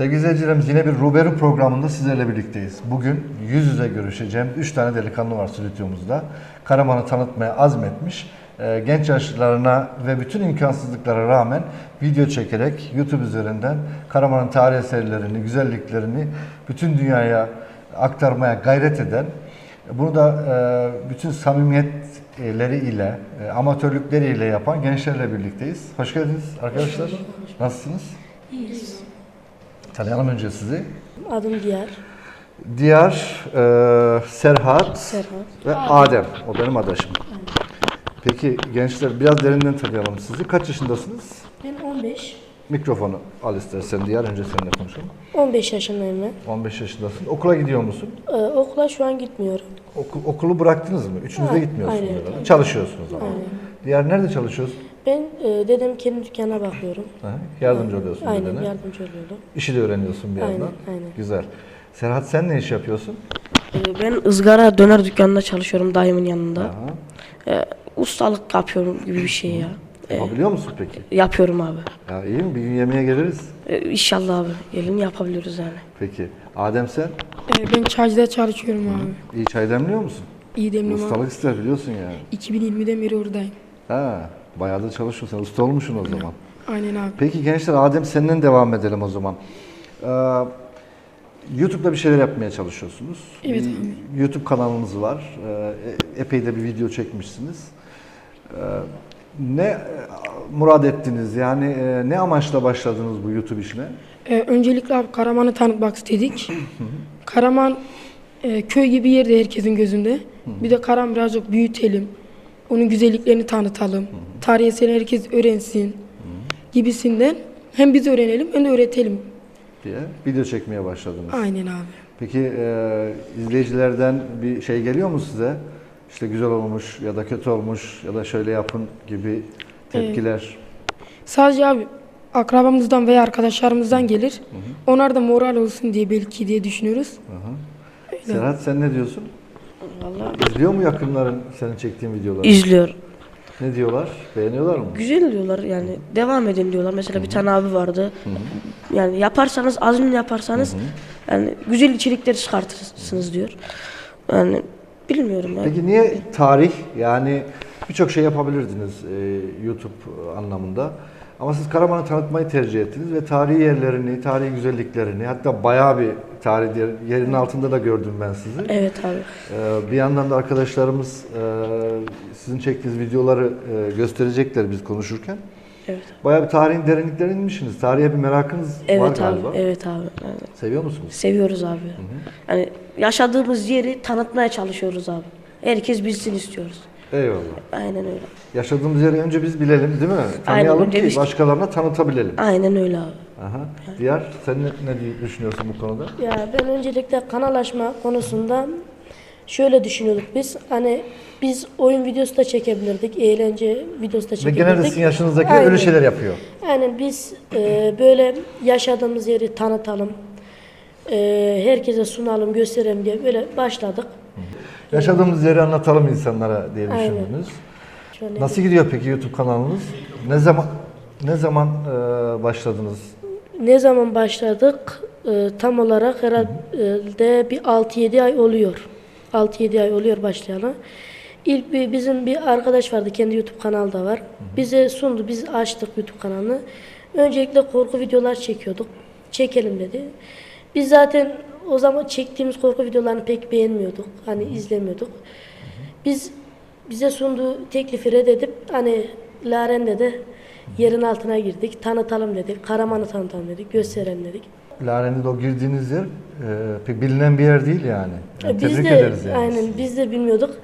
Sevgili izleyicilerimiz yine bir Ruberu programında sizlerle birlikteyiz. Bugün yüz yüze görüşeceğim 3 tane delikanlı var stüdyomuzda. Karaman'ı tanıtmaya azmetmiş. Ee, Genç yaşlarına ve bütün imkansızlıklara rağmen video çekerek YouTube üzerinden Karaman'ın tarih eserlerini, güzelliklerini bütün dünyaya aktarmaya gayret eden, bunu da e, bütün samimiyetleri ile, e, amatörlükleriyle yapan gençlerle birlikteyiz. Hoş geldiniz arkadaşlar. Nasılsınız? İyiyiz. Tanıyalım önce sizi. Adım Diyar. Diyar, e, Serhat Serhat. ve Adem. O benim adaşım. Peki gençler biraz derinden tanıyalım sizi. Kaç yaşındasınız? Ben 15. Mikrofonu al istersen Diyar. Önce seninle konuşalım. 15 yaşındayım ben. 15 yaşındasın. Okula gidiyor musun? Ee, okula şu an gitmiyorum. Oku- okulu bıraktınız mı? Üçünüz de gitmiyorsunuz aynen. Çalışıyorsunuz ama. Diyar nerede çalışıyorsun? Ben e, dedem kendi dükkana bakıyorum. Ha, yardımcı oluyorsun Aynen dedene. yardımcı oluyorum. İşi de öğreniyorsun bir Aynen, yandan. aynen. Güzel. Serhat sen ne iş yapıyorsun? Ee, Ben ızgara döner dükkanında çalışıyorum dayımın yanında. Aha. Ee, ustalık yapıyorum gibi bir şey ya. Ee, Yapabiliyor musun peki? yapıyorum abi. Ya iyi mi? Bir gün yemeğe geliriz. Ee, inşallah abi gelin yapabiliyoruz yani. Peki. Adem sen Ee, Ben çaycıda çalışıyorum abi. iyi çay demliyor musun? İyi demliyorum abi. Ustalık ister biliyorsun yani. 2020'den beri oradayım. Ha, bayağı da çalışıyorsun. Usta olmuşsun o zaman. Aynen abi. Peki gençler Adem senden devam edelim o zaman. Ee, YouTube'da bir şeyler yapmaya çalışıyorsunuz. Evet Bir YouTube kanalınız var. Ee, epey de bir video çekmişsiniz. Ee, ne murad ettiniz? Yani e, ne amaçla başladınız bu YouTube işine? Ee, öncelikle abi Karaman'ı tanıtmak istedik. Karaman e, köy gibi yerde herkesin gözünde. Bir de Karaman birazcık büyütelim. Onun güzelliklerini tanıtalım. Tarih eserini herkes öğrensin. Gibisinden. Hem biz öğrenelim hem de öğretelim. diye video çekmeye başladınız. Aynen abi. Peki e, izleyicilerden bir şey geliyor mu size? İşte güzel olmuş ya da kötü olmuş ya da şöyle yapın gibi tepkiler. Sadece abi akrabamızdan veya arkadaşlarımızdan gelir. Onlar da moral olsun diye belki diye düşünüyoruz. Serhat sen ne diyorsun? Vallahi İzliyor mu yakınların senin çektiğin videoları? izliyor. ne diyorlar? Beğeniyorlar mı? Güzel diyorlar yani devam edin diyorlar. Mesela bir tane abi vardı. Yani yaparsanız azmin yaparsanız yani güzel içerikleri çıkartırsınız diyor. Yani bilmiyorum yani. Peki niye tarih? Yani birçok şey yapabilirdiniz e, YouTube anlamında. Ama siz Karaman'ı tanıtmayı tercih ettiniz ve tarihi yerlerini, tarihi güzelliklerini hatta bayağı bir tarih yer- yerin altında da gördüm ben sizi. Evet abi. Ee, bir yandan da arkadaşlarımız e, sizin çektiğiniz videoları e, gösterecekler biz konuşurken. Evet. Bayağı bir tarihin derinliklerine inmişsiniz. Tarihe bir merakınız var Evet abi. galiba. Evet abi. Yani Seviyor musunuz? seviyoruz abi. Yani yaşadığımız yeri tanıtmaya çalışıyoruz abi. Herkes bilsin istiyoruz. Eyvallah. Aynen öyle. Yaşadığımız yeri önce biz bilelim değil mi? Tanıyalım önce ki biz- başkalarına tanıtabilelim. Aynen öyle abi. Aha. Diğer sen ne, ne düşünüyorsun bu konuda? Ya ben öncelikle kanal açma konusunda şöyle düşünüyorduk biz. Hani biz oyun videosu da çekebilirdik, eğlence videosu da Ve çekebilirdik. genelde sizin yaşınızdakiler Aynen. öyle şeyler yapıyor. Aynen biz e, böyle yaşadığımız yeri tanıtalım, e, herkese sunalım, gösterelim diye böyle başladık. Yaşadığımız yeri anlatalım insanlara diye Aynen. düşündünüz. Şöyle Nasıl gidiyor peki YouTube kanalınız? Ne zaman ne zaman e, başladınız? Ne zaman başladık? E, tam olarak herhalde bir 6-7 ay oluyor. 6-7 ay oluyor başlayalı. İlk bir bizim bir arkadaş vardı, kendi YouTube kanalı da var. Bize sundu, biz açtık YouTube kanalını. Öncelikle korku videolar çekiyorduk. Çekelim dedi. Biz zaten o zaman çektiğimiz korku videolarını pek beğenmiyorduk. Hani izlemiyorduk. Biz bize sunduğu teklifi reddedip hani Laren'de de yerin altına girdik. Tanıtalım dedik. Karaman'ı tanıtalım dedik. Gösterelim dedik. Laren'de de o girdiğiniz yer e, pek bilinen bir yer değil yani. yani biz tebrik de ederiz yani. aynen biz de bilmiyorduk.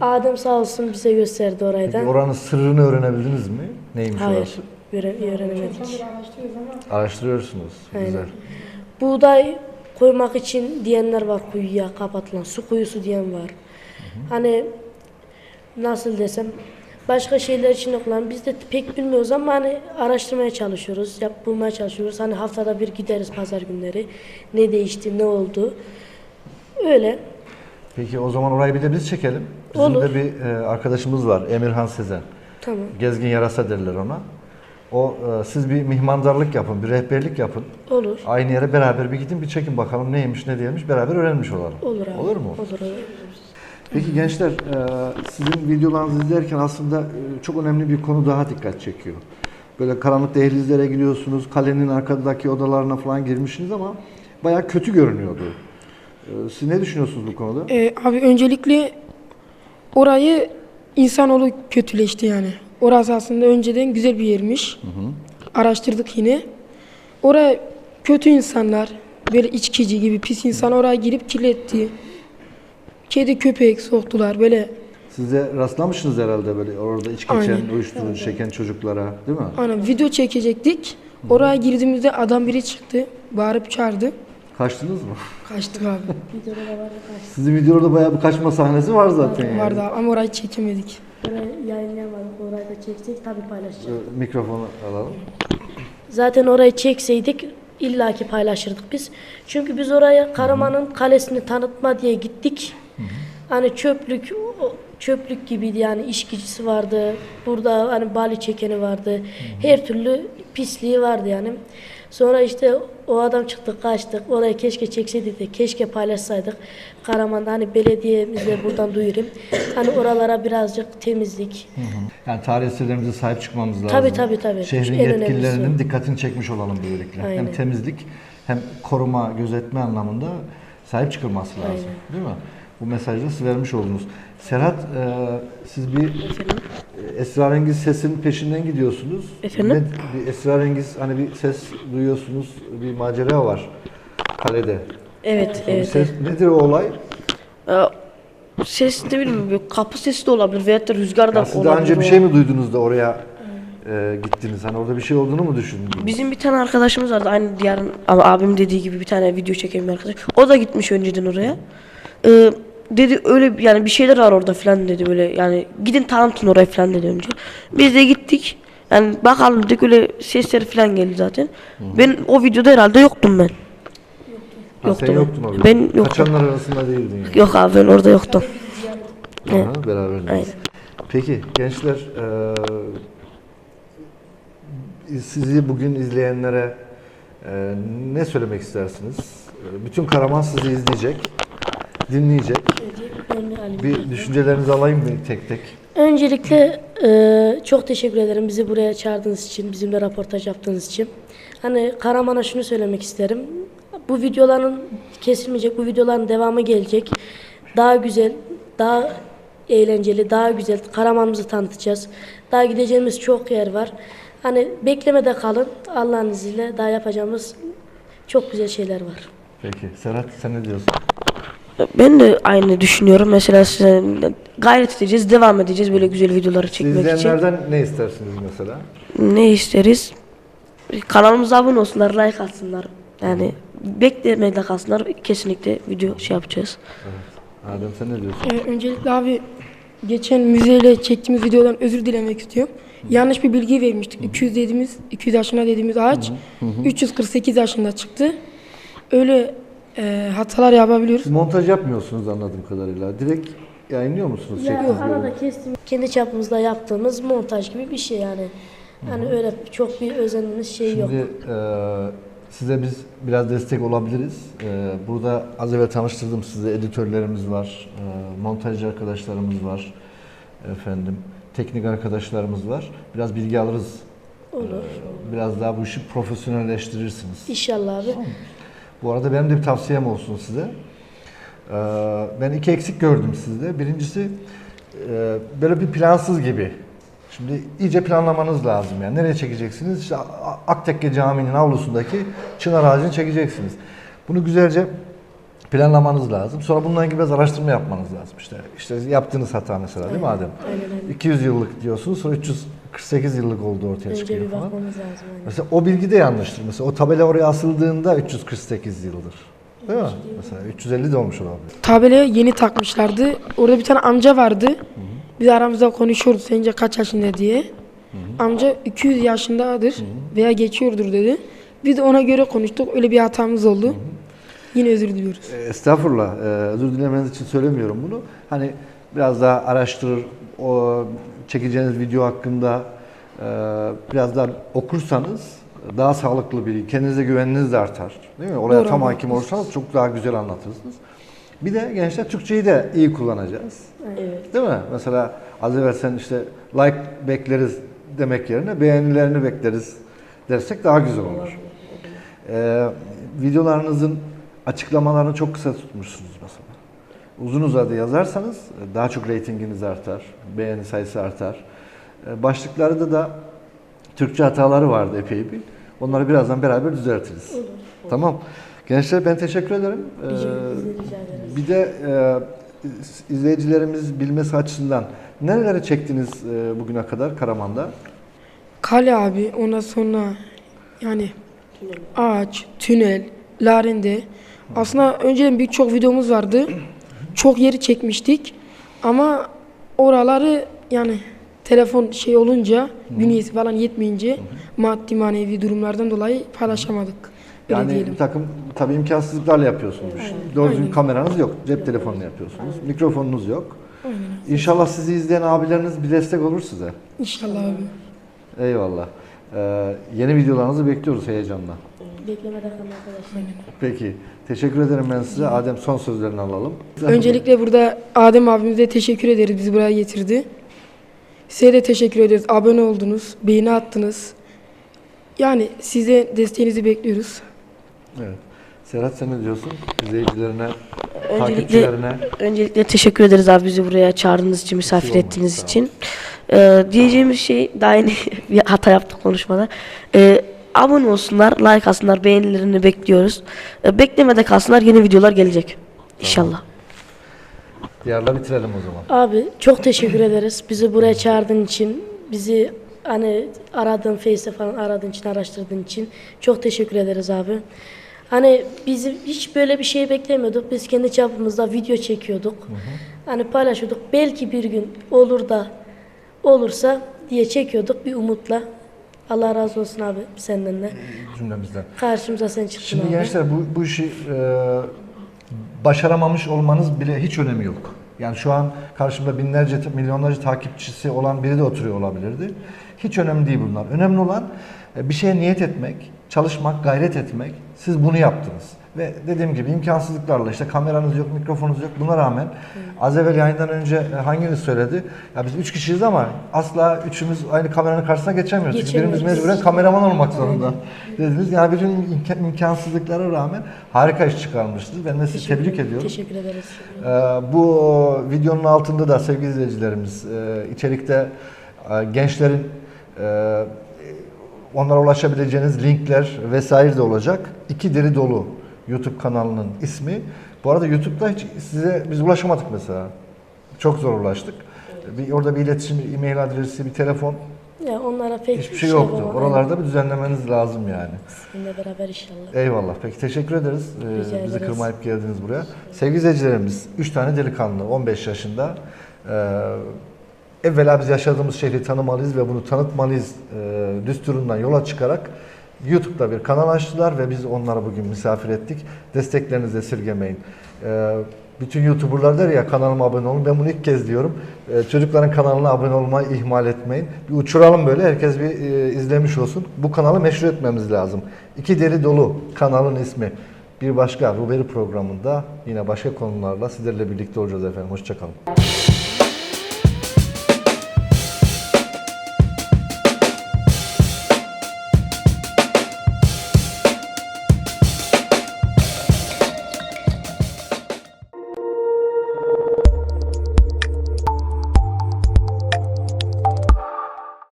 Adem sağ olsun bize gösterdi orayı da. Peki oranın sırrını öğrenebildiniz mi? Neymiş Hayır. orası? Göre, öğrenemedik. Araştırıyorsunuz. Güzel. Buğday koymak için diyenler var kuyuya kapatılan. Su kuyusu diyen var. Hani nasıl desem başka şeyler için de kullan. Biz de pek bilmiyoruz ama hani araştırmaya çalışıyoruz. Yap, bulmaya çalışıyoruz. Hani haftada bir gideriz pazar günleri. Ne değişti, ne oldu. Öyle. Peki o zaman orayı bir de biz çekelim. Bizim Olur. de bir e, arkadaşımız var Emirhan Sezen. Tamam. Gezgin yarasa derler ona. O e, siz bir mihmandarlık yapın, bir rehberlik yapın. Olur. Aynı yere beraber bir gidin bir çekin bakalım neymiş ne değilmiş beraber öğrenmiş olalım. Olur abi. Olur mu? Olur abi. Peki gençler, e, sizin videolarınızı izlerken aslında e, çok önemli bir konu daha dikkat çekiyor. Böyle karanlık dehlizlere giriyorsunuz, kalenin arkadaki odalarına falan girmişsiniz ama bayağı kötü görünüyordu. E, Siz ne düşünüyorsunuz bu konuda? Ee, abi öncelikle orayı insanoğlu kötüleşti yani. Orası aslında önceden güzel bir yermiş. Araştırdık yine. Oraya kötü insanlar, böyle içkici gibi pis insan oraya girip kirletti. Kedi köpek soktular böyle. Siz de rastlamışsınız herhalde böyle orada içki içen, Aynen. uyuşturucu çeken çocuklara değil mi? Ana video çekecektik. Oraya girdiğimizde adam biri çıktı. Bağırıp çağırdı. Kaçtınız mı? Kaçtık abi. Sizin videoda bayağı bir kaçma sahnesi var zaten yani. Vardı abi ama orayı çekemedik. Orayı yayınlayamadık. Orayı da çeksek tabii paylaşacağız. Mikrofonu alalım. Zaten orayı çekseydik illaki paylaşırdık biz. Çünkü biz oraya Karaman'ın kalesini tanıtma diye gittik. Hani çöplük çöplük gibiydi yani işkicisi vardı. Burada hani bali çekeni vardı. Her türlü pisliği vardı yani. Sonra işte o adam çıktı kaçtık. Orayı keşke çekseydik de keşke paylaşsaydık. Karaman'da hani belediyemize buradan duyurayım. Hani oralara birazcık temizlik. Yani tarih eserlerimize sahip çıkmamız lazım. Tabii, tabii, tabii. Şehrin En yetkililerinin dikkatini çekmiş olalım böylelikle. Hem Aynen. temizlik hem koruma, gözetme anlamında sahip çıkılması lazım. Değil mi? Bu mesajı da siz vermiş oldunuz. Serhat, e, siz bir Efendim? Esrarengiz sesin peşinden gidiyorsunuz. Efendim? Ne- bir esrarengiz hani bir ses duyuyorsunuz, bir macera var kalede. Evet, Bir evet. ses, nedir o olay? Ee, ses ne bileyim kapı sesi de olabilir veyahut da rüzgar da Ya siz olabilir. daha önce bir şey mi duydunuz da oraya e, gittiniz? Hani orada bir şey olduğunu mu düşündünüz? Bizim bir tane arkadaşımız vardı aynı diğer abim dediği gibi bir tane video çeken bir arkadaş. O da gitmiş önceden oraya. Ee, dedi öyle yani bir şeyler var orada falan dedi böyle yani gidin tanıtın orayı falan dedi önce. Biz de gittik. Yani bakalım dedik öyle sesler falan geldi zaten. Ben o videoda herhalde yoktum ben. Ha, Yoktu sen ben. yoktun orada. Ben yoktum. Kaçanlar arasında değildin yani. Yok abi ben orada yoktum. Aha, beraberdiniz. Aynen. Peki gençler eee, sizi bugün izleyenlere eee, ne söylemek istersiniz? Eee, Bütün Karaman sizi izleyecek, dinleyecek. Bir düşüncelerinizi alayım mı tek tek? Öncelikle e, çok teşekkür ederim bizi buraya çağırdığınız için, bizimle röportaj yaptığınız için. Hani Karaman'a şunu söylemek isterim. Bu videoların kesilmeyecek, bu videoların devamı gelecek. Daha güzel, daha eğlenceli, daha güzel Karaman'ımızı tanıtacağız. Daha gideceğimiz çok yer var. Hani beklemede kalın. Allah'ın izniyle daha yapacağımız çok güzel şeyler var. Peki Serhat sen ne diyorsun? Ben de aynı düşünüyorum. Mesela size gayret edeceğiz, devam edeceğiz böyle güzel videoları çekmek için. izleyenlerden ne istersiniz mesela? Ne isteriz? Kanalımıza abone olsunlar, like atsınlar. Yani beklemede kalsınlar. Kesinlikle video şey yapacağız. Adem sen ne diyorsun? Ee, öncelikle abi geçen müzeyle çektiğimiz videodan özür dilemek istiyorum. Yanlış bir bilgi vermiştik. 200 dediğimiz 200 yaşında dediğimiz ağaç 348 yaşında çıktı. Öyle e, hatalar yapabiliyoruz. Siz montaj yapmıyorsunuz anladığım kadarıyla. Direkt yayınlıyor musunuz? Yani çektiğiniz arada bölümü? kestiğimiz, kendi çapımızda yaptığımız montaj gibi bir şey yani. Hani öyle çok bir özenimiz şey yok. Şimdi e, size biz biraz destek olabiliriz. E, burada az evvel tanıştırdım size editörlerimiz var, e, montajcı arkadaşlarımız var, efendim teknik arkadaşlarımız var. Biraz bilgi alırız. Olur. E, biraz daha bu işi profesyonelleştirirsiniz. İnşallah abi. Bu arada benim de bir tavsiyem olsun size. Ee, Ben iki eksik gördüm sizde. Birincisi e, böyle bir plansız gibi. Şimdi iyice planlamanız lazım yani. Nereye çekeceksiniz? İşte Aktekke Camii'nin avlusundaki çınar ağacını çekeceksiniz. Bunu güzelce planlamanız lazım. Sonra bununla ilgili biraz araştırma yapmanız lazım. İşte işte yaptığınız hata mesela değil mi Adem? Aynen öyle. 200 yıllık diyorsunuz sonra 348 yıllık oldu ortaya Önce çıkıyor bir falan. bakmamız lazım. aynen. Mesela o bilgi de yanlıştır. Mesela o tabela oraya asıldığında 348 yıldır. Değil mi? Mesela 350 de olmuş olabilir. Tabelaya yeni takmışlardı. Orada bir tane amca vardı. Biz aramızda konuşuyoruz sence kaç yaşında diye. Amca 200 yaşındadır veya geçiyordur dedi. Biz de ona göre konuştuk. Öyle bir hatamız oldu. Yine özür diliyoruz. E, Estağfurullah. e, Özür dilemeniz için söylemiyorum bunu. Hani biraz daha araştırır, o çekeceğiniz video hakkında e, biraz daha okursanız daha sağlıklı bir, kendinize güveniniz de artar. Değil mi? Olaya Doğru tam hakim olursanız çok daha güzel anlatırsınız. Bir de gençler Türkçeyi de iyi kullanacağız. Evet. Değil mi? Mesela az evvel sen işte like bekleriz demek yerine beğenilerini bekleriz dersek daha güzel olur. Ee, videolarınızın açıklamalarını çok kısa tutmuşsunuz mesela. Uzun uzadı yazarsanız e, daha çok reytinginiz artar, beğeni sayısı artar. Ee, başlıklarda da Türkçe hataları vardı epey bir. Onları birazdan beraber düzeltiriz. Tamam. Gençler ben teşekkür ederim. Ee, bir de e, izleyicilerimiz bilmesi açısından nereleri çektiniz e, bugüne kadar Karaman'da? Kale abi ondan sonra yani ağaç, tünel, Larende. Aslında önceden birçok videomuz vardı. Çok yeri çekmiştik. Ama oraları yani telefon şey olunca, bünyesi falan yetmeyince maddi manevi durumlardan dolayı paylaşamadık. Öyle Yani diyelim. bir takım tabii imkansızlıklarla yapıyorsunuz işi. Doğru düzgün Aynen. kameranız yok, cep telefonunu yapıyorsunuz, mikrofonunuz yok. İnşallah sizi izleyen abileriniz bir destek olur size. İnşallah abi. Eyvallah. Ee, yeni videolarınızı bekliyoruz heyecanla. Arkadaşlar. Peki. Teşekkür ederim ben size. Adem son sözlerini alalım. Öncelikle burada Adem abimize teşekkür ederiz bizi buraya getirdi. Size de teşekkür ederiz. Abone oldunuz, beğeni attınız. Yani size desteğinizi bekliyoruz. Evet. Serhat sen ne diyorsun? İzleyicilerine, Öncelikle- takipçilerine. Öncelikle teşekkür ederiz abi bizi buraya çağırdığınız için, misafir olmaz, ettiğiniz sağ için. Ee, diyeceğimiz şey daha yeni bir hata yaptık konuşmada. Ee, abone olsunlar, like atsınlar, beğenilerini bekliyoruz. Ee, beklemede kalsınlar, yeni videolar gelecek. İnşallah. Diyarla bitirelim o zaman. Abi çok teşekkür ederiz. Bizi buraya çağırdığın için, bizi hani aradığın Face'te falan aradığın için, araştırdığın için çok teşekkür ederiz abi. Hani bizi hiç böyle bir şey beklemiyorduk. Biz kendi çapımızda video çekiyorduk. Hani paylaşıyorduk. Belki bir gün olur da olursa diye çekiyorduk bir umutla. Allah razı olsun abi senden de. Cümlemizden. Karşımıza sen çıktın Şimdi abi. gençler bu, bu işi e, başaramamış olmanız bile hiç önemi yok. Yani şu an karşımda binlerce, milyonlarca takipçisi olan biri de oturuyor olabilirdi. Hiç önemli değil bunlar. Önemli olan e, bir şeye niyet etmek, çalışmak, gayret etmek. Siz bunu yaptınız. Ve dediğim gibi imkansızlıklarla işte kameranız yok, mikrofonunuz yok. Buna rağmen az evvel yayından önce e, hanginiz söyledi? Ya biz üç kişiyiz ama asla üçümüz aynı kameranın karşısına geçemiyoruz. Çünkü birimiz Geçemiyoruz. mecburen kameraman olmak zorunda dediniz. Yani bütün imka- imkansızlıklara rağmen harika iş çıkarmıştınız. Ben de sizi tebrik ediyorum. Teşekkür ederiz. Ee, bu videonun altında da sevgili izleyicilerimiz e, içerikte e, gençlerin e, onlara ulaşabileceğiniz linkler vesaire de olacak. İki deri dolu YouTube kanalının ismi. Bu arada YouTube'da hiç size biz ulaşamadık mesela. Çok zor ulaştık. Bir, orada bir iletişim, bir e-mail adresi, bir telefon Ya onlara pek hiçbir şey yoktu. yapamam. Oralarda bir düzenlemeniz lazım yani. Sizinle beraber inşallah. Eyvallah. Peki teşekkür ederiz. Ee, bizi ederiz. kırmayıp geldiniz buraya. Sevgili izleyicilerimiz, 3 tane delikanlı 15 yaşında. Ee, evvela biz yaşadığımız şehri tanımalıyız ve bunu tanıtmalıyız e, düsturundan yola çıkarak YouTube'da bir kanal açtılar ve biz onları bugün misafir ettik. Desteklerinizi esirgemeyin. Ee, bütün YouTuber'lar der ya kanalıma abone olun. Ben bunu ilk kez diyorum. Ee, çocukların kanalına abone olmayı ihmal etmeyin. Bir uçuralım böyle herkes bir e, izlemiş olsun. Bu kanalı meşhur etmemiz lazım. İki deli dolu kanalın ismi. Bir başka Ruberi programında yine başka konularla sizlerle birlikte olacağız efendim. Hoşçakalın.